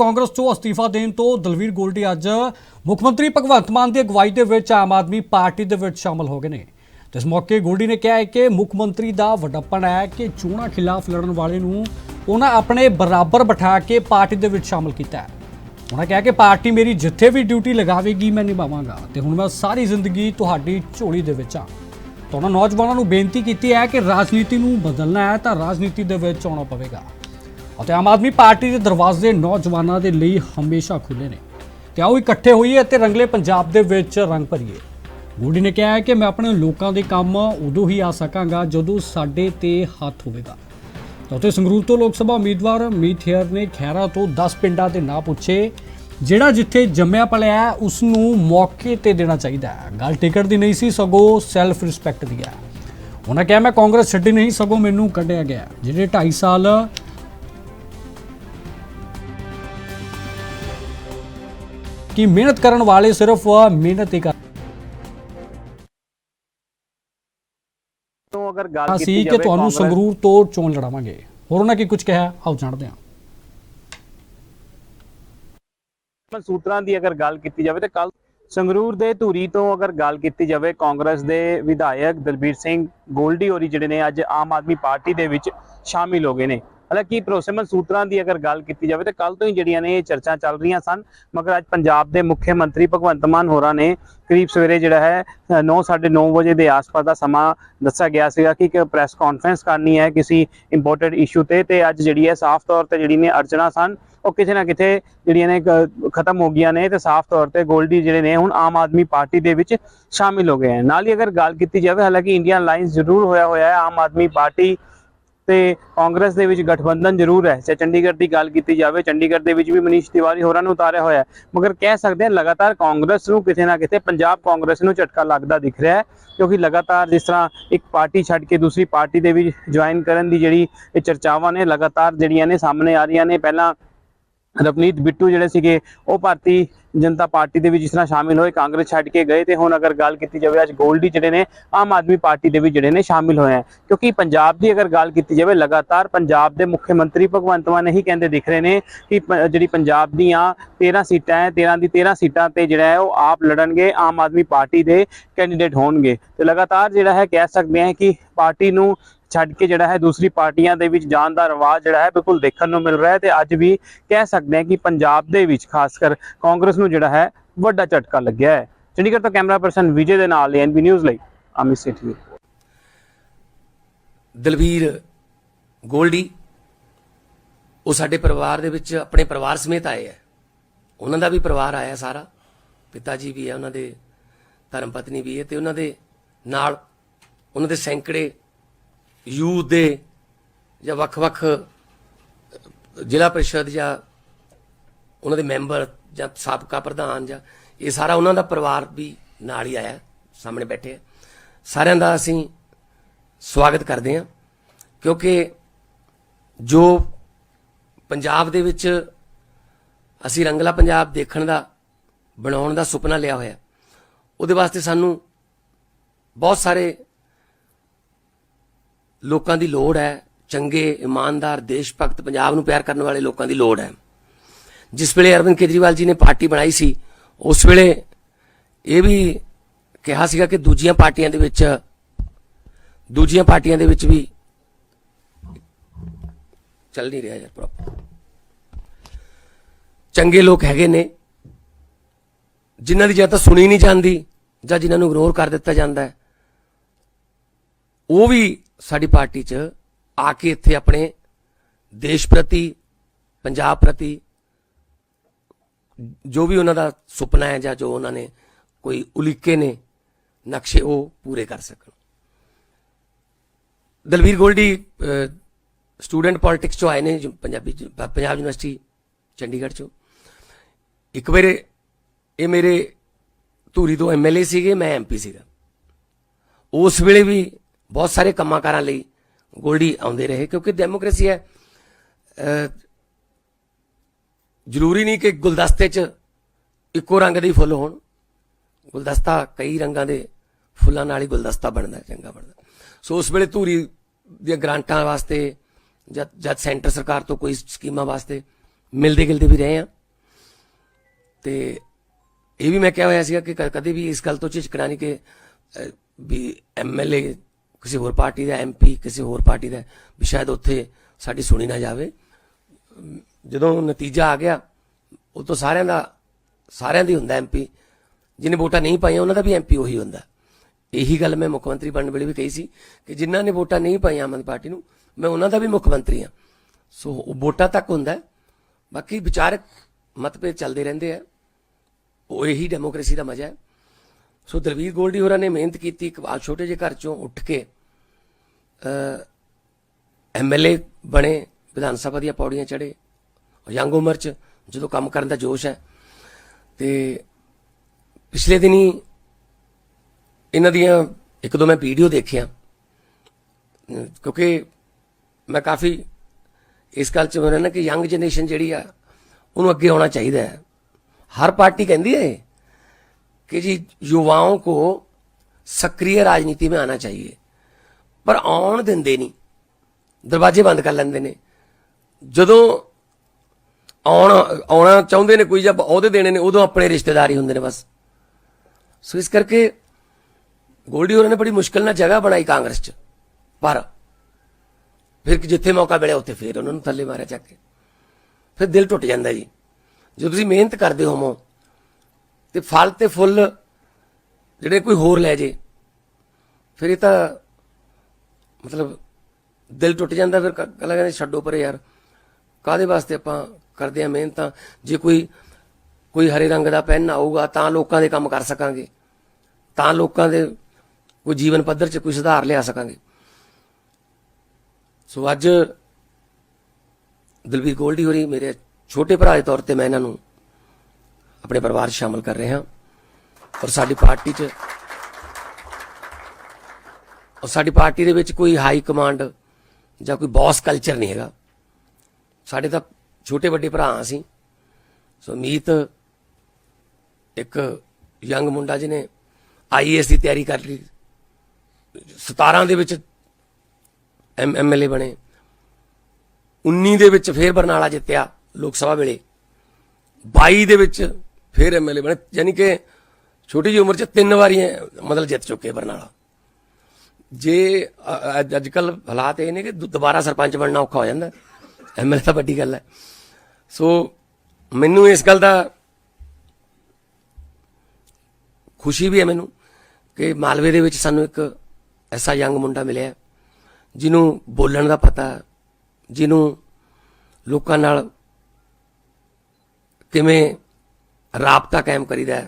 ਕਾਂਗਰਸ ਤੋਂ ਅਸਤੀਫਾ ਦੇਣ ਤੋਂ ਦਲਵੀਰ ਗੋਲਡੀ ਅੱਜ ਮੁੱਖ ਮੰਤਰੀ ਭਗਵੰਤ ਮਾਨ ਦੀ ਅਗਵਾਈ ਦੇ ਵਿੱਚ ਆਮ ਆਦਮੀ ਪਾਰਟੀ ਦੇ ਵਿੱਚ ਸ਼ਾਮਲ ਹੋ ਗਏ ਨੇ। ਤੇ ਇਸ ਮੌਕੇ ਗੋਲਡੀ ਨੇ ਕਿਹਾ ਹੈ ਕਿ ਮੁੱਖ ਮੰਤਰੀ ਦਾ ਵੱਡਪਣ ਹੈ ਕਿ ਚੋਣਾਂ ਖਿਲਾਫ ਲੜਨ ਵਾਲੇ ਨੂੰ ਉਹਨਾਂ ਆਪਣੇ ਬਰਾਬਰ ਬਿਠਾ ਕੇ ਪਾਰਟੀ ਦੇ ਵਿੱਚ ਸ਼ਾਮਲ ਕੀਤਾ ਹੈ। ਉਹਨਾਂ ਕਿਹਾ ਕਿ ਪਾਰਟੀ ਮੇਰੀ ਜਿੱਥੇ ਵੀ ਡਿਊਟੀ ਲਗਾਵੇਗੀ, ਮੈਂ ਨਿਭਾਵਾਂਗਾ ਤੇ ਹੁਣ ਮੈਂ ਸਾਰੀ ਜ਼ਿੰਦਗੀ ਤੁਹਾਡੀ ਝੋਲੀ ਦੇ ਵਿੱਚ ਆ ਤਾਂ ਉਹਨਾਂ ਨੌਜਵਾਨਾਂ ਨੂੰ ਬੇਨਤੀ ਕੀਤੀ ਹੈ ਕਿ ਰਾਜਨੀਤੀ ਨੂੰ ਬਦਲਣਾ ਹੈ ਤਾਂ ਰਾਜਨੀਤੀ ਦੇ ਵਿੱਚ ਆਉਣਾ ਪਵੇਗਾ। ਅਤੇ ਆਮ ਆਦਮੀ ਪਾਰਟੀ ਦੇ ਦਰਵਾਜ਼ੇ ਨੌਜਵਾਨਾਂ ਦੇ ਲਈ ਹਮੇਸ਼ਾ ਖੁੱਲੇ ਨੇ ਤੇ ਆਓ ਇਕੱਠੇ ਹੋਈਏ ਅਤੇ ਰੰਗਲੇ ਪੰਜਾਬ ਦੇ ਵਿੱਚ ਰੰਗ ਭਰੀਏ। ਗੋਡੀ ਨੇ ਕਿਹਾ ਹੈ ਕਿ ਮੈਂ ਆਪਣੇ ਲੋਕਾਂ ਦੇ ਕੰਮ ਉਦੋਂ ਹੀ ਆ ਸਕਾਂਗਾ ਜਦੋਂ ਸਾਡੇ ਤੇ ਹੱਥ ਹੋਵੇਗਾ। ਤਾਂ ਉੱਥੇ ਸੰਗਰੂਰ ਤੋਂ ਲੋਕ ਸਭਾ ਉਮੀਦਵਾਰ ਮੀਤ ਨੇ ਖੈਰਾ ਤੋਂ 10 ਪਿੰਡਾਂ ਦੇ ਨਾਂ ਪੁੱਛੇ। ਜਿਹੜਾ ਜਿੱਥੇ ਜੰਮਿਆ ਪਲਿਆ ਹੈ, ਉਸ ਨੂੰ ਮੌਕੇ ਤੇ ਦੇਣਾ ਚਾਹੀਦਾ ਹੈ। ਗੱਲ ਟਿਕਟ ਦੀ ਨਹੀਂ ਸੀ ਸਗੋਂ ਸੈਲਫ ਰਿਸਪੈਕਟ ਦੀ ਹੈ। ਉਹਨਾਂ ਕਿਹਾ ਮੈਂ ਕਾਂਗਰਸ ਛੱਡੀ ਨਹੀਂ ਸਗੋਂ ਮੈਨੂੰ ਕੱਢਿਆ ਗਿਆ ਜਿਹੜੇ 2.5 ਸਾਲ ਕਿ ਮਿਹਨਤ ਕਰਨ ਵਾਲੇ ਸਿਰਫ ਮਿਹਨਤ ਹੀ ਕਰ ਤੋਂ ਅਗਰ ਗੱਲ ਕੀਤੀ ਕਿ ਜਾਵੇ ਤੁਹਾਨੂੰ ਕਾਂਗਰਸ- ਸੰਗਰੂਰ ਤੋਂ ਚੋਣ ਲੜਾਵਾਂਗੇ। ਹੋਰ ਉਹਨਾਂ ਕੀ ਕੁਝ ਕਿਹਾ? ਆਓ ਜਾਣਦੇ ਹਾਂ। ਸੂਤਰਾਂ ਦੀ ਅਗਰ ਗੱਲ ਕੀਤੀ ਜਾਵੇ ਤਾਂ ਕੱਲ ਸੰਗਰੂਰ ਦੇ ਧੂਰੀ ਤੋਂ ਅਗਰ ਗੱਲ ਕੀਤੀ ਜਾਵੇ ਕਾਂਗਰਸ ਦੇ ਵਿਧਾਇਕ ਦਲਬੀਰ ਸਿੰਘ ਗੋਲਡੀ ਹੋਰੀ ਜਿਹੜੇ ਨੇ ਅੱਜ ਆਮ ਆਦਮੀ ਪਾਰਟੀ ਦੇ ਵਿੱਚ ਸ਼ਾਮਿਲ ਹੋ ਗਏ ਨੇ। ਹਾਲਾਂਕਿ ਭਰੋਸੇਮੰਦ ਸੂਤਰਾਂ ਦੀ ਅਗਰ ਗੱਲ ਕੀਤੀ ਜਾਵੇ ਤਾਂ ਕੱਲ ਤੋਂ ਹੀ ਜਿਹੜੀਆਂ ਨੇ ਇਹ ਚਰਚਾ ਚੱਲ ਰਹੀਆਂ ਸਨ, ਮਗਰ ਅੱਜ ਪੰਜਾਬ ਦੇ ਮੁੱਖ ਮੰਤਰੀ ਭਗਵੰਤ ਮਾਨ ਹੋਰਾਂ ਨੇ ਕਰੀਬ ਸਵੇਰੇ ਜਿਹੜਾ ਹੈ 9:30 ਵਜੇ ਦੇ ਆਸ-ਪਾਸ ਦਾ ਸਮਾਂ ਦੱਸਿਆ ਗਿਆ ਸੀਗਾ ਕਿ ਇੱਕ ਪ੍ਰੈਸ ਕਾਨਫਰੰਸ ਕਰਨੀ ਹੈ ਕਿਸੇ ਇੰਪੋਰਟੈਂਟ ਇਸ਼ੂ ਤੇ ਤੇ ਅੱਜ ਜਿਹੜੀ ਹੈ ਸਾਫ਼ ਤੌਰ ਤੇ ਜਿਹੜੀ ਨੇ ਅਰਚਨਾ ਸਨ, ਉਹ ਕਿਤੇ ਨਾ ਕਿਤੇ ਜਿਹੜੀਆਂ ਨੇ ਖਤਮ ਹੋ ਗਈਆਂ ਨੇ ਤੇ ਸਾਫ਼ ਤੌਰ ਤੇ ਗੋਲਡੀ ਜਿਹੜੇ ਨੇ ਹੁਣ ਆਮ ਆਦਮੀ ਪਾਰਟੀ ਦੇ ਵਿੱਚ ਸ਼ਾਮਿਲ ਹੋ ਗਏ ਹਨ। ਨਾਲ ਹੀ ਅਗਰ ਗੱਲ ਕੀਤੀ ਜਾਵੇ, ਹਾਲਾਂਕਿ ਇੰਡੀਅਨ ਅਲਾਈਅੰਸ ਜ਼ਰੂਰ ਹੋਇਆ ਹੋਇਆ ਹੈ, ਆਮ ਆਦਮੀ ਪਾਰਟੀ ਤੇ ਕਾਂਗਰਸ ਦੇ ਵਿੱਚ ਗਠਬੰਧਨ ਜ਼ਰੂਰ ਹੈ। ਜੇ ਚੰਡੀਗੜ੍ਹ ਦੀ ਗੱਲ ਕੀਤੀ ਜਾਵੇ, ਚੰਡੀਗੜ੍ਹ ਦੇ ਵਿੱਚ ਵੀ ਮਨੀਸ਼ ਤਿਵਾਰੀ ਹੋਰਾਂ ਨੂੰ ਉਤਾਰਿਆ ਹੋਇਆ ਹੈ। ਮਗਰ ਕਹਿ ਸਕਦੇ ਹਾਂ, ਲਗਾਤਾਰ ਕਾਂਗਰਸ ਨੂੰ ਕਿਤੇ ਨਾ ਕਿਤੇ ਪੰਜਾਬ ਕਾਂਗਰਸ ਨੂੰ ਝਟਕਾ ਲੱਗਦਾ ਦਿਖ ਰਿਹਾ ਹੈ, ਕਿਉਂਕਿ ਲਗਾਤਾਰ ਜਿਸ ਤਰ੍ਹਾਂ ਇੱਕ ਪਾਰਟੀ ਛੱਡ ਕੇ ਦੂਸਰੀ ਪਾਰਟੀ ਦੇ ਵਿੱਚ ਜੁਆਇਨ ਕਰਨ ਦੀ ਜਿਹੜੀ ਚਰਚਾਵਾਂ ਨੇ, ਲਗਾਤਾਰ ਜਿਹੜੀਆਂ ਨੇ ਸਾਹਮਣੇ ਆ ਰਹੀਆਂ ਨੇ। ਪਹਿਲਾਂ ਰਵਨੀਤ ਬਿੱਟੂ ਜਿਹੜੇ ਸੀਗੇ, ਉਹ ਭਾਰਤੀ ਜਨਤਾ ਪਾਰਟੀ ਦੇ ਵਿੱਚ ਜਿਸ ਤਰ੍ਹਾਂ ਸ਼ਾਮਿਲ ਹੋਏ, ਕਾਂਗਰਸ ਛੱਡ ਕੇ ਗਏ ਤੇ ਹੁਣ ਅਗਰ ਗੱਲ ਕੀਤੀ ਜਾਵੇ, ਅੱਜ ਗੋਲਡੀ ਜਿਹੜੇ ਨੇ, ਆਮ ਆਦਮੀ ਪਾਰਟੀ ਦੇ ਵੀ ਜਿਹੜੇ ਨੇ ਸ਼ਾਮਿਲ ਹੋਏ ਹੈ ਕਿਉਂਕਿ ਪੰਜਾਬ ਦੀ ਅਗਰ ਗੱਲ ਕੀਤੀ ਜਾਵੇ, ਲਗਾਤਾਰ ਪੰਜਾਬ ਦੇ ਮੁੱਖ ਮੰਤਰੀ ਭਗਵੰਤ ਮਾਨ ਇਹੀ ਕਹਿੰਦੇ ਦਿਖ ਰਹੇ ਨੇ ਕਿ ਜਿਹੜੀ ਪੰਜਾਬ ਦੀਆਂ 13 ਸੀਟਾਂ ਹੈ 13 ਦੀ 13 ਸੀਟਾਂ ਤੇ ਜਿਹੜਾ ਹੈ, ਉਹ ਆਪ ਲੜਨਗੇ, ਆਮ ਆਦਮੀ ਪਾਰਟੀ ਦੇ ਕੈਂਡੀਡੇਟ ਹੋਣਗੇ। ਤੇ ਲਗਾਤਾਰ ਜਿਹੜਾ ਹੈ, ਕਹਿ ਸਕਦੇ ਹਾਂ ਕਿ ਪਾਰਟੀ ਨੂੰ ਛੱਡ ਕੇ ਜਿਹੜਾ ਹੈ ਦੂਸਰੀ ਪਾਰਟੀਆਂ ਦੇ ਵਿੱਚ ਜਾਣ ਦਾ ਰਿਵਾਜ ਜਿਹੜਾ ਹੈ ਬਿਲਕੁਲ ਦੇਖਣ ਨੂੰ ਮਿਲ ਰਿਹਾ ਹੈ ਤੇ ਅੱਜ ਵੀ ਕਹਿ ਸਕਦੇ ਹਾਂ ਕਿ ਪੰਜਾਬ ਦੇ ਵਿੱਚ ਖਾਸ ਕਰ ਕਾਂਗਰਸ ਨੂੰ ਜਿਹੜਾ ਹੈ ਵੱਡਾ ਝਟਕਾ ਲੱਗਿਆ ਹੈ। ਚੰਡੀਗੜ੍ਹ ਤੋਂ ਕੈਮਰਾ ਪਰਸਨ ਵਿਜੇ ਦੇ ਨਾਲ ਐਨਬੀ ਨਿਊਜ਼ ਲਈ ਅਮਿਤ ਸੇਠੀ ਦਲਵੀਰ ਗੋਲਡੀ, ਉਹ ਸਾਡੇ ਪਰਿਵਾਰ ਦੇ ਵਿੱਚ ਆਪਣੇ ਪਰਿਵਾਰ ਸਮੇਤ ਆਏ ਹੈ। ਉਹਨਾਂ ਦਾ ਵੀ ਪਰਿਵਾਰ ਆਇਆ ਸਾਰਾ। ਪਿਤਾ ਜੀ ਵੀ ਹੈ, ਉਹਨਾਂ ਦੇ ਧਰਮ ਪਤਨੀ ਵੀ ਹੈ ਤੇ ਉਹਨਾਂ ਦੇ ਨਾਲ ਉਹਨਾਂ ਦੇ ਸੈਂਕੜੇ ਯੂਥ ਦੇ ਜਾਂ ਵੱਖ-ਵੱਖ ਜ਼ਿਲ੍ਹਾ ਪਰਿਸ਼ਦ ਜਾਂ ਉਹਨਾਂ ਦੇ ਮੈਂਬਰ ਜਾਂ ਸਾਬਕਾ ਪ੍ਰਧਾਨ ਜਾਂ ਇਹ ਸਾਰਾ ਉਹਨਾਂ ਦਾ ਪਰਿਵਾਰ ਵੀ ਨਾਲ ਹੀ ਆਇਆ, ਸਾਹਮਣੇ ਬੈਠੇ ਆ। ਸਾਰਿਆਂ ਦਾ ਅਸੀਂ ਸਵਾਗਤ ਕਰਦੇ ਹਾਂ, ਕਿਉਂਕਿ ਜੋ ਪੰਜਾਬ ਦੇ ਵਿੱਚ ਅਸੀਂ ਰੰਗਲਾ ਪੰਜਾਬ ਦੇਖਣ ਦਾ, ਬਣਾਉਣ ਦਾ ਸੁਪਨਾ ਲਿਆ ਹੋਇਆ, ਉਹਦੇ ਵਾਸਤੇ ਸਾਨੂੰ ਬਹੁਤ ਸਾਰੇ ਲੋਕਾਂ ਦੀ ਲੋੜ ਹੈ, ਚੰਗੇ, ਇਮਾਨਦਾਰ ਦੇਸ਼ ਭਗਤ ਪੰਜਾਬ ਨੂੰ ਪਿਆਰ ਕਰਨ ਵਾਲੇ ਲੋਕਾਂ ਦੀ ਲੋੜ ਹੈ। ਜਿਸ ਵੇਲੇ ਅਰਵਿੰਦ ਕੇਜਰੀਵਾਲ ਜੀ ਨੇ ਪਾਰਟੀ ਬਣਾਈ ਸੀ, ਉਸ ਵੇਲੇ ਇਹ ਵੀ ਕਿਹਾ ਸੀਗਾ ਕਿ ਦੂਜੀਆਂ ਪਾਰਟੀਆਂ ਦੇ ਵਿੱਚ, ਦੂਜੀਆਂ ਪਾਰਟੀਆਂ ਦੇ ਵਿੱਚ ਵੀ ਚੱਲ ਨਹੀਂ ਰਿਹਾ ਯਾਰ ਪ੍ਰੋਪਰ ਚੰਗੇ ਲੋਕ ਹੈਗੇ ਨੇ, ਜਿਨ੍ਹਾਂ ਦੀ ਜਾਂ ਤਾਂ ਸੁਣੀ ਨਹੀਂ ਜਾਂਦੀ ਜਾਂ ਜਿਨ੍ਹਾਂ ਨੂੰ ਇਗਨੋਰ ਕਰ ਦਿੱਤਾ ਜਾਂਦਾ ਉਹ ਵੀ ਸਾਡੀ ਪਾਰਟੀ 'ਚ ਆ ਕੇ ਇੱਥੇ ਆਪਣੇ ਦੇਸ਼ ਪ੍ਰਤੀ, ਪੰਜਾਬ ਪ੍ਰਤੀ ਜੋ ਵੀ ਉਹਨਾਂ ਦਾ ਸੁਪਨਾ ਹੈ ਜਾਂ ਜੋ ਉਹਨਾਂ ਨੇ ਕੋਈ ਉਲੀਕੇ ਨੇ, ਨਕਸ਼ੇ ਉਹ ਪੂਰੇ ਕਰ ਸਕਣ। ਦਲਵੀਰ ਗੋਲਡੀ ਸਟੂਡੈਂਟ ਪੋਲਿਟਿਕਸ ਚੋਂ ਆਏ ਨੇ, ਜੋ ਪੰਜਾਬੀ ਪੰਜਾਬ ਯੂਨੀਵਰਸਿਟੀ, ਚੰਡੀਗੜ੍ਹ ਚੋਂ। ਇੱਕ ਵੇਰੇ ਇਹ ਮੇਰੇ ਧੂਰੀ ਤੋਂ ਐਮਐਲਏ ਸੀਗੇ, ਮੈਂ ਐਮਪੀ ਸੀਗਾ। ਉਸ ਵੇਲੇ ਵੀ ਬਹੁਤ ਸਾਰੇ ਕੰਮਾਂ ਕਾਰਾਂ ਲਈ ਗੋਲਡੀ ਆਉਂਦੇ ਰਹੇ ਕਿਉਂਕਿ ਡੈਮੋਕ੍ਰੇਸੀ ਹੈ। ਜ਼ਰੂਰੀ ਨਹੀਂ ਕਿ ਗੁਲਦਸਤੇ 'ਚ ਇੱਕੋ ਰੰਗ ਦੇ ਫੁੱਲ ਹੋਣ। ਗੁਲਦਸਤਾ ਕਈ ਰੰਗਾਂ ਦੇ ਫੁੱਲਾਂ ਨਾਲ ਹੀ ਗੁਲਦਸਤਾ ਬਣਦਾ ਚੰਗਾ ਬਣਦਾ। ਸੋ ਉਸ ਵੇਲੇ ਧੂਰੀ ਦੀਆਂ ਗ੍ਰਾਂਟਾਂ ਵਾਸਤੇ ਜਦ ਜਦ ਸੈਂਟਰ ਸਰਕਾਰ ਤੋਂ ਕੋਈ ਸਕੀਮਾਂ ਵਾਸਤੇ ਮਿਲਦੇ ਗਿਲਦੇ ਵੀ ਰਹੇ ਆ ਤੇ ਇਹ ਵੀ ਮੈਂ ਕਿਹਾ ਹੋਇਆ ਸੀਗਾ ਕਿ ਕ- ਕਦੇ ਵੀ ਇਸ ਗੱਲ ਤੋਂ ਝਿਜਕਣਾ ਨਹੀਂ ਕਿ ਅਹ, ਵੀ ਐਮਐਲਏ ਕਿਸੇ ਹੋਰ ਪਾਰਟੀ ਦਾ ਐਮਪੀ ਕਿਸੇ ਹੋਰ ਪਾਰਟੀ ਦਾ, ਵੀ ਸ਼ਾਇਦ ਉੱਥੇ ਸਾਡੀ ਸੁਣੀ ਨਾ ਜਾਵੇ। ਜਦੋਂ ਨਤੀਜਾ ਆ ਗਿਆ, ਉਹ ਤੋਂ ਸਾਰਿਆਂ ਦਾ, ਸਾਰਿਆਂ ਦੀ ਹੁੰਦਾ ਐਮਪੀ ਜਿਹਨੇ ਵੋਟਾਂ ਨਹੀਂ ਪਾਈਆਂ, ਉਹਨਾਂ ਦਾ ਵੀ ਐਮਪੀ ਉਹੀ ਹੁੰਦਾ। ਇਹੀ ਗੱਲ ਮੈਂ ਮੁੱਖ ਮੰਤਰੀ ਬਣਨ ਵੇਲੇ ਵੀ ਕਹੀ ਸੀ ਕਿ ਜਿਨ੍ਹਾਂ ਨੇ ਵੋਟਾਂ ਨਹੀਂ ਪਾਈਆਂ ਆਮ ਆਦਮੀ ਪਾਰਟੀ ਨੂੰ, ਮੈਂ ਉਹਨਾਂ ਦਾ ਵੀ ਮੁੱਖ ਮੰਤਰੀ ਹਾਂ। ਸੋ ਉਹ ਵੋਟਾਂ ਤੱਕ ਹੁੰਦਾ ਬਾਕੀ ਵਿਚਾਰਕ ਮਤਭੇਦ ਚੱਲਦੇ ਰਹਿੰਦੇ ਆ। ਉਹ ਇਹੀ ਡੈਮੋਕ੍ਰੇਸੀ ਦਾ ਮਜ਼ਾ ਹੈ। ਸੋ ਦਲਵੀਰ ਗੋਲਡੀ ਹੋਰਾਂ ਨੇ ਮਿਹਨਤ ਕੀਤੀ ਇੱਕ ਬਾਅਦ ਛੋਟੇ ਜਿਹੇ ਘਰ ਚੋਂ ਉੱਠ ਕੇ ਐਮਐਲਏ ਬਣੇ, ਵਿਧਾਨ ਸਭਾ ਦੀਆਂ ਪੌੜੀਆਂ ਚੜੇ ਯੰਗ ਉਮਰ 'ਚ ਜਦੋਂ ਕੰਮ ਕਰਨ ਦਾ ਜੋਸ਼ ਹੈ, ਤੇ ਪਿਛਲੇ ਦਿਨੀ ਇਹਨਾਂ ਦੀਆਂ ਇੱਕ ਦੋ ਮੈਂ ਵੀਡੀਓ ਦੇਖਿਆ, ਕਿਉਂਕਿ ਮੈਂ ਕਾਫੀ ਇਸ ਗੱਲ 'ਚ ਮੇਰਾ ਨਾ ਕਿ ਯੰਗ ਜਨਰੇਸ਼ਨ ਜਿਹੜੀ ਆ, ਉਹਨੂੰ ਅੱਗੇ ਆਉਣਾ ਚਾਹੀਦਾ ਹੈ। ਹਰ ਪਾਰਟੀ ਕਹਿੰਦੀ ਹੈ कि जी युवाओं को सक्रिय राजनीति में आना चाहिए ਪਰ ਆਉਣ ਦਿੰਦੇ ਨਹੀਂ ਦਰਵਾਜ਼ੇ ਬੰਦ ਕਰ ਲੈਂਦੇ ਨੇ ਜਦੋਂ ਆਉਣ ਆਉਣਾ ਚਾਹੁੰਦੇ ਨੇ ਕੋਈ ਜਾਂ ਅਹੁਦੇ ਦੇਣੇ ਨੇ ਉਦੋਂ ਆਪਣੇ ਰਿਸ਼ਤੇਦਾਰ ਹੀ ਹੁੰਦੇ ਨੇ ਬਸ ਸੋ ਇਸ ਕਰਕੇ ਗੋਲਡੀ ਹੋਰਾਂ ਨੇ ਬੜੀ ਮੁਸ਼ਕਲ ਨਾਲ ਜਗ੍ਹਾ ਬਣਾਈ ਕਾਂਗਰਸ 'ਚ ਪਰ ਫਿਰ ਜਿੱਥੇ ਮੌਕਾ ਮਿਲਿਆ ਉੱਥੇ ਫਿਰ ਉਹਨਾਂ ਨੂੰ ਥੱਲੇ ਮਾਰਿਆ ਚੱਕ ਕੇ ਫਿਰ ਦਿਲ ਟੁੱਟ ਜਾਂਦਾ ਜੀ ਜਦੋਂ ਤੁਸੀਂ ਮਿਹਨਤ ਕਰਦੇ ਹੋਵੋ ਤੇ ਫਲ ਤੇ ਫੁੱਲ ਜਿਹੜੇ ਕੋਈ ਹੋਰ ਲੈ ਜੇ, ਫਿਰ ਇਹ ਤਾਂ ਮਤਲਬ ਦਿਲ ਟੁੱਟ ਜਾਂਦਾ, ਫਿਰ ਕ- ਕਹਿੰਦਾ ਕਹਿੰਦੇ ਛੱਡੋ ਪਰੇ ਯਾਰ ਕਾਦੇ ਵਾਸਤੇ ਆਪਾਂ ਕਰਦੇ ਆ ਮਿਹਨਤਾਂ? ਜੇ ਕੋਈ ਕੋਈ ਹਰੇ ਰੰਗ ਦਾ ਪੈਨ ਆਊਗਾ, ਤਾਂ ਲੋਕਾਂ ਦੇ ਕੰਮ ਕਰ ਸਕਾਂਗੇ। ਤਾਂ ਲੋਕਾਂ ਦੇ ਕੋਈ ਜੀਵਨ ਪੱਧਰ 'ਚ ਕੋਈ ਸੁਧਾਰ ਲਿਆ ਸਕਾਂਗੇ। ਸੋ ਅੱਜ ਦਲਵੀਰ ਗੋਲਡੀ ਹੋਰੀ ਮੇਰੇ ਛੋਟੇ ਭਰਾ ਦੇ ਤੌਰ ਤੇ ਮੈਂ ਇਹਨਾਂ ਨੂੰ ਆਪਣੇ ਪਰਿਵਾਰ 'ਚ ਸ਼ਾਮਲ ਕਰ ਰਹੇ ਹਾਂ। ਔਰ ਸਾਡੀ ਪਾਰਟੀ 'ਚ ਔਰ ਸਾਡੀ ਪਾਰਟੀ ਦੇ ਵਿੱਚ ਕੋਈ ਹਾਈ ਕਮਾਂਡ ਜਾਂ ਕੋਈ ਬੌਸ ਕਲਚਰ ਨਹੀਂ ਹੈਗਾ। ਸਾਡੇ ਤਾਂ ਛੋਟੇ ਵੱਡੇ ਭਰਾ ਅਸੀਂ। ਸੋ ਮੀਤ ਇੱਕ ਯੰਗ ਮੁੰਡਾ ਜਿਹਨੇ ਆਈਏਐਸ ਦੀ ਤਿਆਰੀ ਕਰ ਲਈ। 17 ਦੇ ਵਿੱਚ ਐਮ ਐਮਐਲਏ ਬਣੇ। 19 ਦੇ ਵਿੱਚ ਫੇਰ ਬਰਨਾਲਾ ਜਿੱਤਿਆ ਲੋਕ ਸਭਾ ਵੇਲੇ। 22 ਦੇ ਵਿੱਚ ਫੇਰ ਐਮਐਲਏ ਬਣੇ। ਯਾਨੀ ਕਿ ਛੋਟੀ ਜਿਹੀ ਉਮਰ 'ਚ ਤਿੰਨ ਵਾਰੀ ਮਤਲਬ ਜਿੱਤ ਚੁੱਕੇ ਬਰਨਾਲਾ। ਜੇ ਅੱਜ ਕੱਲ ਹਾਲਾਤ ਇਹ ਨੇ ਕਿ ਦੁ- ਦੁਬਾਰਾ ਸਰਪੰਚ ਬਣਨਾ ਔਖਾ ਹੋ ਜਾਂਦਾ। ਐਮਐਲਏ ਤਾਂ ਵੱਡੀ ਗੱਲ ਹੈ। ਸੋ ਮੈਨੂੰ ਇਸ ਗੱਲ ਦਾ ਖੁਸ਼ੀ ਵੀ ਹੈ ਮੈਨੂੰ ਕਿ ਮਾਲਵੇ ਦੇ ਵਿੱਚ ਸਾਨੂੰ ਇੱਕ ਐਸਾ ਯੰਗ ਮੁੰਡਾ ਮਿਲਿਆ, ਜਿਹਨੂੰ ਬੋਲਣ ਦਾ ਪਤਾ, ਜਿਹਨੂੰ ਲੋਕਾਂ ਨਾਲ ਕਿਵੇਂ ਰਾਬਤਾ ਕਾਇਮ ਕਰੀਦਾ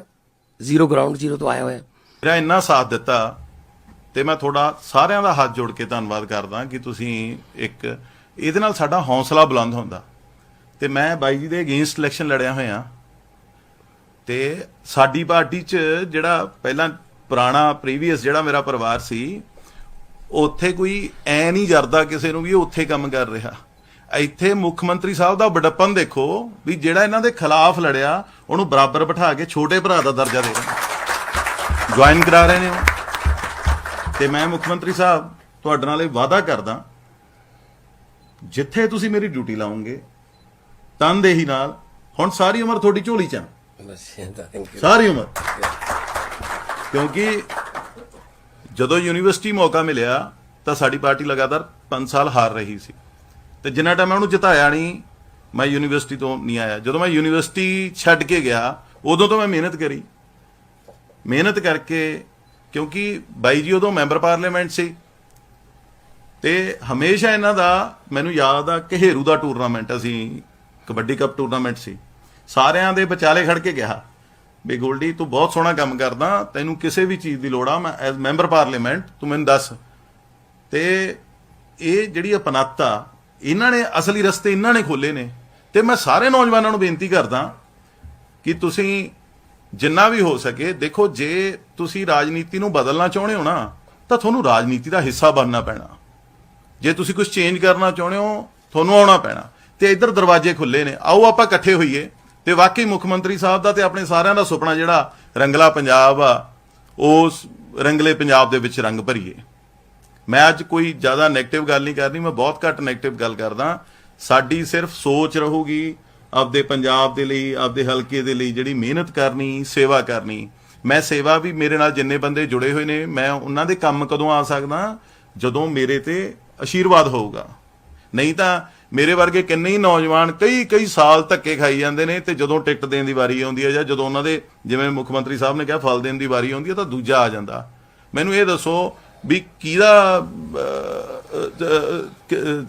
ਜ਼ੀਰੋ ਗਰਾਊਂਡ ਜ਼ੀਰੋ ਤੋਂ ਆਇਆ ਹੋਇਆ ਮੇਰਾ ਇੰਨਾ ਸਾਥ ਦਿੱਤਾ ਤੇ ਮੈਂ ਤੁਹਾਡਾ ਸਾਰਿਆਂ ਦਾ ਹੱਥ ਜੋੜ ਕੇ ਧੰਨਵਾਦ ਕਰਦਾ ਕਿ ਤੁਸੀਂ ਇੱਕ ਇਹਦੇ ਨਾਲ ਸਾਡਾ ਹੌਸਲਾ ਬੁਲੰਦ ਹੁੰਦਾ। ਤੇ ਮੈਂ ਬਾਈ ਜੀ ਦੇ ਅਗੇਂਸਟ ਇਲੈਕਸ਼ਨ ਲੜਿਆ ਹੋਇਆ। ਤੇ ਸਾਡੀ ਪਾਰਟੀ 'ਚ ਜਿਹੜਾ ਪਹਿਲਾਂ ਪੁਰਾਣਾ ਪ੍ਰੀਵੀਅਸ ਜਿਹੜਾ ਮੇਰਾ ਪਰਿਵਾਰ ਸੀ, ਉੱਥੇ ਕੋਈ ਐ ਨਹੀਂ ਜਰਦਾ ਕਿਸੇ ਨੂੰ ਵੀ ਇਹ ਉੱਥੇ ਕੰਮ ਕਰ ਰਿਹਾ। ਇੱਥੇ ਮੁੱਖ ਮੰਤਰੀ ਸਾਹਿਬ ਦਾ ਵਡੱਪਨ ਦੇਖੋ ਵੀ ਜਿਹੜਾ ਇਹਨਾਂ ਦੇ ਖਿਲਾਫ ਲੜਿਆ ਉਹਨੂੰ ਬਰਾਬਰ ਬਿਠਾ ਕੇ ਛੋਟੇ ਭਰਾ ਦਾ ਦਰਜਾ ਦੇ ਰਹੇ ਜੁਆਇਨ ਕਰਾ ਰਹੇ ਨੇ ਉਹ। ਤੇ ਮੈਂ ਮੁੱਖ ਮੰਤਰੀ ਸਾਹਿਬ ਤੁਹਾਡੇ ਨਾਲ ਇਹ ਵਾਅਦਾ ਕਰਦਾ ਜਿੱਥੇ ਤੁਸੀਂ ਮੇਰੀ ਡਿਊਟੀ ਲਾਉਂਗੇ ਤਨਦੇਹੀ ਨਾਲ ਹੁਣ ਸਾਰੀ ਉਮਰ ਤੁਹਾਡੀ ਝੋਲੀ ਚ ਆ। ਸਾਰੀ ਉਮਰ। ਕਿਉਂਕਿ ਜਦੋਂ ਯੂਨੀਵਰਸਿਟੀ ਮੌਕਾ ਮਿਲਿਆ ਤਾਂ ਸਾਡੀ ਪਾਰਟੀ ਲਗਾਤਾਰ 5 ਸਾਲ ਹਾਰ ਰਹੀ ਸੀ। ਤੇ ਜਿੰਨਾ ਟਾਈਮ ਮੈਂ ਉਹਨੂੰ ਜਿਤਾਇਆ ਨਹੀਂ, ਮੈਂ ਯੂਨੀਵਰਸਿਟੀ ਤੋਂ ਨਹੀਂ ਆਇਆ। ਜਦੋਂ ਮੈਂ ਯੂਨੀਵਰਸਿਟੀ ਛੱਡ ਕੇ ਗਿਆ, ਉਦੋਂ ਤੋਂ ਮੈਂ ਮਿਹਨਤ ਕਰੀ। ਮਿਹਨਤ ਕਰਕੇ, ਕਿਉਂਕਿ ਬਾਈ ਜੀ ਉਦੋਂ ਮੈਂਬਰ ਪਾਰਲੀਮੈਂਟ ਸੀ। ਤੇ ਹਮੇਸ਼ਾ ਇਹਨਾਂ ਦਾ, ਮੈਨੂੰ ਯਾਦ ਆ ਘੇਰੂ ਦਾ ਟੂਰਨਾਮੈਂਟ ਅਸੀਂ, ਕਬੱਡੀ ਕੱਪ ਟੂਰਨਾਮੈਂਟ ਸੀ। ਸਾਰਿਆਂ ਦੇ ਵਿਚਾਲੇ ਖੜ ਕੇ ਕਿਹਾ, ਵੀ ਗੋਲਡੀ, ਤੂੰ ਬਹੁਤ ਸੋਹਣਾ ਕੰਮ ਕਰਦਾ, ਤੈਨੂੰ ਕਿਸੇ ਵੀ ਚੀਜ਼ ਦੀ ਲੋੜ ਆ, ਮੈਂ ਐਜ਼ ਮੈਂਬਰ ਪਾਰਲੀਮੈਂਟ ਤੂੰ ਮੈਨੂੰ ਦੱਸ। ਤੇ ਇਹ ਜਿਹੜੀ ਅਪਨੱਤਾ ਇਹਨਾਂ ਨੇ ਅਸਲੀ ਰਸਤੇ ਇਹਨਾਂ ਨੇ ਖੋਲੇ ਨੇ। ਤੇ ਮੈਂ ਸਾਰੇ ਨੌਜਵਾਨਾਂ ਨੂੰ ਬੇਨਤੀ ਕਰਦਾ ਕਿ ਤੁਸੀਂ ਜਿੰਨਾ ਵੀ ਹੋ ਸਕੇ, ਦੇਖੋ ਜੇ ਤੁਸੀਂ ਰਾਜਨੀਤੀ ਨੂੰ ਬਦਲਣਾ ਚਾਹੁੰਦੇ ਹੋ ਨਾ, ਤਾਂ ਤੁਹਾਨੂੰ ਰਾਜਨੀਤੀ ਦਾ ਹਿੱਸਾ ਬਣਨਾ ਪੈਣਾ। ਜੇ ਤੁਸੀਂ ਕੁਝ ਚੇਂਜ ਕਰਨਾ ਚਾਹੁੰਦੇ ਹੋ, ਤੁਹਾਨੂੰ ਆਉਣਾ ਪੈਣਾ। ਤੇ ਇੱਧਰ ਦਰਵਾਜ਼ੇ ਖੁੱਲੇ ਨੇ। ਆਓ ਆਪਾਂ ਇਕੱਠੇ ਹੋਈਏ ਤੇ ਵਾਕਈ ਮੁੱਖ ਮੰਤਰੀ ਸਾਹਿਬ ਦਾ ਤੇ ਆਪਣੇ ਸਾਰਿਆਂ ਦਾ ਸੁਪਨਾ ਜਿਹੜਾ ਰੰਗਲਾ ਪੰਜਾਬ ਆ, ਉਸ ਰੰਗਲੇ ਪੰਜਾਬ ਦੇ ਵਿੱਚ ਰੰਗ ਭਰੀਏ। ਮੈਂ ਅੱਜ ਕੋਈ ਜ਼ਿਆਦਾ 네ਗੇਟਿਵ ਗੱਲ ਨਹੀਂ ਕਰਨੀ, ਮੈਂ ਬਹੁਤ ਘੱਟ 네ਗੇਟਿਵ ਗੱਲ ਕਰਦਾ। ਸਾਡੀ ਸਿਰਫ ਸੋਚ ਰਹੂਗੀ ਆਪਦੇ ਪੰਜਾਬ ਦੇ ਲਈ, ਆਪਦੇ ਹਲਕੇ ਦੇ ਲਈ ਜਿਹੜੀ ਮਿਹਨਤ ਕਰਨੀ, ਸੇਵਾ ਕਰਨੀ। ਮੈਂ ਸੇਵਾ ਵੀ ਮੇਰੇ ਨਾਲ ਜਿੰਨੇ ਬੰਦੇ ਜੁੜੇ ਹੋਏ ਨੇ, ਮੈਂ ਉਹਨਾਂ ਦੇ ਕੰਮ ਕਦੋਂ ਆ ਸਕਦਾ? ਜਦੋਂ ਮੇਰੇ ਤੇ ਆਸ਼ੀਰਵਾਦ ਹੋਊਗਾ। ਨਹੀਂ ਤਾਂ ਮੇਰੇ ਵਰਗੇ ਕਿੰਨੇ ਹੀ ਨੌਜਵਾਨ ਕਈ ਕਈ ਸਾਲ ਧੱਕੇ ਖਾਈ ਜਾਂਦੇ ਨੇ ਤੇ ਜਦੋਂ ਟਿਕਟ ਦੇਣ ਦੀ ਵਾਰੀ ਆਉਂਦੀ ਹੈ ਜਾਂ ਜਦੋਂ ਉਹਨਾਂ ਦੇ, ਜਿਵੇਂ ਮੁੱਖ ਮੰਤਰੀ ਸਾਹਿਬ ਨੇ ਕਿਹਾ, ਫਲ ਦੇਣ ਦੀ ਵਾਰੀ ਆਉਂਦੀ ਹੈ ਤਾਂ ਦੂਜਾ ਆ ਜਾਂਦਾ। ਮੈਨੂੰ ਇਹ ਦੱਸੋ ਵੀ ਕਿਹਦਾ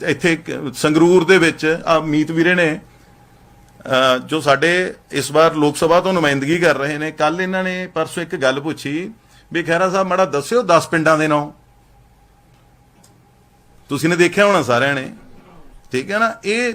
ਇੱਥੇ ਸੰਗਰੂਰ ਦੇ ਵਿੱਚ ਆ ਮੀਤ ਵੀਰੇ ਨੇ ਜੋ ਸਾਡੇ ਇਸ ਵਾਰ ਲੋਕ ਸਭਾ ਤੋਂ ਨੁਮਾਇੰਦਗੀ ਕਰ ਰਹੇ ਨੇ ਕੱਲ ਇਹਨਾਂ ਨੇ ਪਰਸੋਂ ਇੱਕ ਗੱਲ ਪੁੱਛੀ ਵੀ ਖੈਰਾ ਸਾਹਿਬ ਮਾੜਾ ਦੱਸਿਓ 10 ਪਿੰਡਾਂ ਦੇ ਨਾਂ। ਤੁਸੀਂ ਨੇ ਦੇਖਿਆ ਹੋਣਾ ਸਾਰਿਆਂ ਨੇ। ਠੀਕ ਹੈ ਨਾ? ਇਹ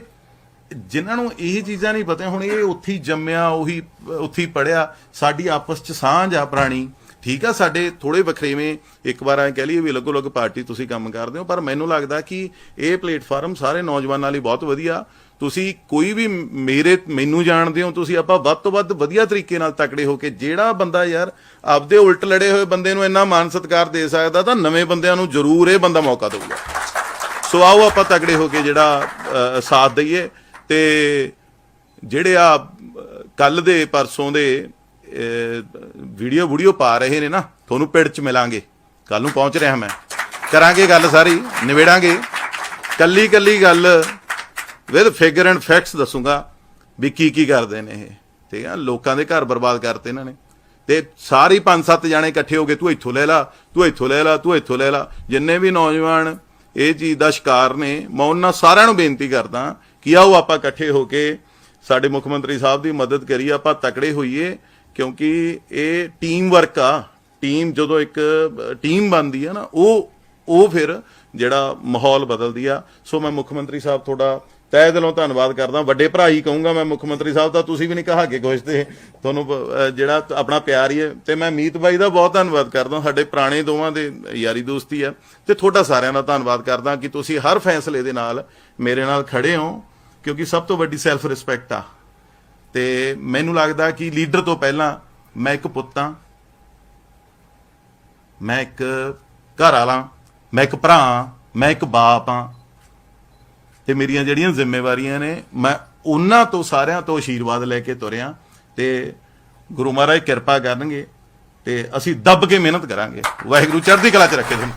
ਜਿਨ੍ਹਾਂ ਨੂੰ ਇਹ ਚੀਜ਼ਾਂ ਨਹੀਂ ਪਤਾ, ਹੁਣ ਇਹ ਉੱਥੇ ਜੰਮਿਆ, ਉਹੀ, ਉੱਥੇ ਹੀ ਪੜਿਆ ਸਾਡੀ ਆਪਸ ਚ ਸਾਂਝ ਆ ਪੁਰਾਣੀ। ਠੀਕ ਆ, ਸਾਡੇ ਥੋੜੇ ਵਖਰੇਵੇਂ ਇੱਕ ਵਾਰ ਐ ਕਹਿ ਲਈਏ ਵੀ ਅਲੱਗੋ ਅਲੱਗ ਪਾਰਟੀ ਤੁਸੀਂ ਕੰਮ ਕਰਦੇ ਹੋ, ਪਰ ਮੈਨੂੰ ਲੱਗਦਾ ਕਿ ਇਹ ਪਲੇਟਫਾਰਮ ਸਾਰੇ ਨੌਜਵਾਨਾਂ ਲਈ ਬਹੁਤ ਵਧੀਆ। ਤੁਸੀਂ ਕੋਈ ਵੀ ਮੇਰੇ, ਮੈਨੂੰ ਜਾਣਦੇ ਹੋ, ਤੁਸੀਂ ਆਪਾਂ ਵੱਧ ਤੋਂ ਵੱਧ ਵਧੀਆ ਤਰੀਕੇ ਨਾਲ ਤਕੜੇ ਹੋ ਕੇ ਜਿਹੜਾ ਬੰਦਾ ਯਾਰ ਆਪਦੇ ਉਲਟ ਲੜੇ ਹੋਏ ਬੰਦੇ ਨੂੰ ਇੰਨਾ ਮਾਨ ਸਤਿਕਾਰ ਦੇ ਸਕਦਾ, ਤਾਂ ਨਵੇਂ ਬੰਦਿਆਂ ਨੂੰ ਜ਼ਰੂਰ ਇਹ ਬੰਦਾ ਮੌਕਾ ਦੇਊਗਾ। ਸੋ ਆਓ ਆਪਾਂ ਤਕੜੇ ਹੋ ਕੇ ਜਿਹੜਾ ਸਾਥ ਦਈਏ ਤੇ ਜਿਹੜੇ ਆ ਕੱਲ ਦੇ, ਪਰਸੋਂ ਦੇ ਵੀਡੀਓ ਵੀਡੀਓ ਪਾ ਰਹੇ ਨੇ ਨਾ, ਤੁਹਾਨੂੰ ਪਿੰਡ ਚ ਮਿਲਾਂਗੇ। ਕੱਲ ਨੂੰ ਪਹੁੰਚ ਰਿਹਾ ਮੈਂ। ਕਰਾਂਗੇ ਗੱਲ ਸਾਰੀ, ਨਿਬੇੜਾਂਗੇ। ਕੱਲੀ ਕੱਲੀ ਗੱਲ ਵਿਦ ਫਿਗਰ ਐਂਡ ਫੈਕਟਸ ਦੱਸੂਗਾ ਵੀ ਕੀ ਕੀ ਕਰਦੇ ਨੇ ਇਹ। ਠੀਕ ਆ ਲੋਕਾਂ ਦੇ ਘਰ ਬਰਬਾਦ ਕਰਤੇ ਇਹਨਾਂ ਨੇ। ਤੇ ਸਾਰੇ ਹੀ ਪੰਜ ਸੱਤ ਜਾਣੇ ਇਕੱਠੇ ਹੋ ਕੇ, ਤੂੰ ਇੱਥੋਂ ਲੈ ਲਾ, ਤੂੰ ਇੱਥੋਂ ਲੈ ਲਾ, ਤੂੰ ਇੱਥੋਂ ਲੈ ਲਾ। ਜਿੰਨੇ ਵੀ ਨੌਜਵਾਨ ਇਹ ਚੀਜ਼ ਦਾ ਸ਼ਿਕਾਰ ਨੇ, ਮੈਂ ਉਹਨਾਂ ਸਾਰਿਆਂ ਨੂੰ ਬੇਨਤੀ ਕਰਦਾ ਕਿ ਆਓ ਆਪਾਂ ਇਕੱਠੇ ਹੋ ਕੇ ਸਾਡੇ ਮੁੱਖ ਮੰਤਰੀ ਸਾਹਿਬ ਦੀ ਮਦਦ ਕਰੀਏ, ਆਪਾਂ ਤਕੜੇ ਹੋਈਏ। ਕਿਉਂਕਿ ਇਹ ਟੀਮ ਵਰਕ ਆ। ਟੀਮ ਜਦੋਂ ਇੱਕ ਟੀਮ ਬਣਦੀ ਆ ਨਾ, ਉਹ ਉਹ ਫਿਰ ਜਿਹੜਾ ਮਾਹੌਲ ਬਦਲਦੀ ਆ। ਸੋ ਮੈਂ ਮੁੱਖ ਮੰਤਰੀ ਸਾਹਿਬ ਤੁਹਾਡਾ ਤਹਿ ਦਿਲੋਂ ਧੰਨਵਾਦ ਕਰਦਾ। ਵੱਡੇ ਭਰਾ ਹੀ ਕਹੂੰਗਾ ਮੈਂ ਮੁੱਖ ਮੰਤਰੀ ਸਾਹਿਬ ਦਾ, ਤੁਸੀਂ ਵੀ ਨਹੀਂ ਕਹਾ ਕੇ ਕੁਛ ਤੇ ਤੁਹਾਨੂੰ ਜਿਹੜਾ ਆਪਣਾ ਪਿਆਰ ਹੀ ਹੈ। ਤੇ ਮੈਂ ਮੀਤ ਬਾਈ ਦਾ ਬਹੁਤ ਧੰਨਵਾਦ ਕਰਦਾ। ਸਾਡੇ ਪੁਰਾਣੇ ਦੋਵਾਂ ਦੇ ਯਾਰੀ ਦੋਸਤੀ ਆ। ਤੇ ਤੁਹਾਡਾ ਸਾਰਿਆਂ ਦਾ ਧੰਨਵਾਦ ਕਰਦਾ ਕਿ ਤੁਸੀਂ ਹਰ ਫੈਸਲੇ ਦੇ ਨਾਲ ਮੇਰੇ ਨਾਲ ਖੜੇ ਹੋ, ਕਿਉਂਕਿ ਸਭ ਤੋਂ ਵੱਡੀ ਸੈਲਫ ਰਿਸਪੈਕਟ ਆ। ਤੇ ਮੈਨੂੰ ਲੱਗਦਾ ਕਿ ਲੀਡਰ ਤੋਂ ਪਹਿਲਾਂ ਮੈਂ ਇੱਕ ਪੁੱਤ ਹਾਂ। ਮੈਂ ਇੱਕ ਘਰ ਵਾਲਾ ਮੈਂ ਇੱਕ ਭਰਾ ਹਾਂ, ਮੈਂ ਇੱਕ ਬਾਪ ਹਾਂ। ਤੇ ਮੇਰੀਆਂ ਜਿਹੜੀਆਂ ਜ਼ਿੰਮੇਵਾਰੀਆਂ ਨੇ ਮੈਂ ਉਹਨਾਂ ਤੋਂ ਸਾਰਿਆਂ ਤੋਂ ਆਸ਼ੀਰਵਾਦ ਲੈ ਕੇ ਤੁਰਿਆ ਤੇ ਗੁਰੂ ਮਹਾਰਾਜ ਕਿਰਪਾ ਕਰਨਗੇ ਤੇ ਅਸੀਂ ਦੱਬ ਕੇ ਮਿਹਨਤ ਕਰਾਂਗੇ। ਵਾਹਿਗੁਰੂ ਚੜ੍ਹਦੀ ਕਲਾ ਚ ਰੱਖੇ ਤੁਹਾਨੂੰ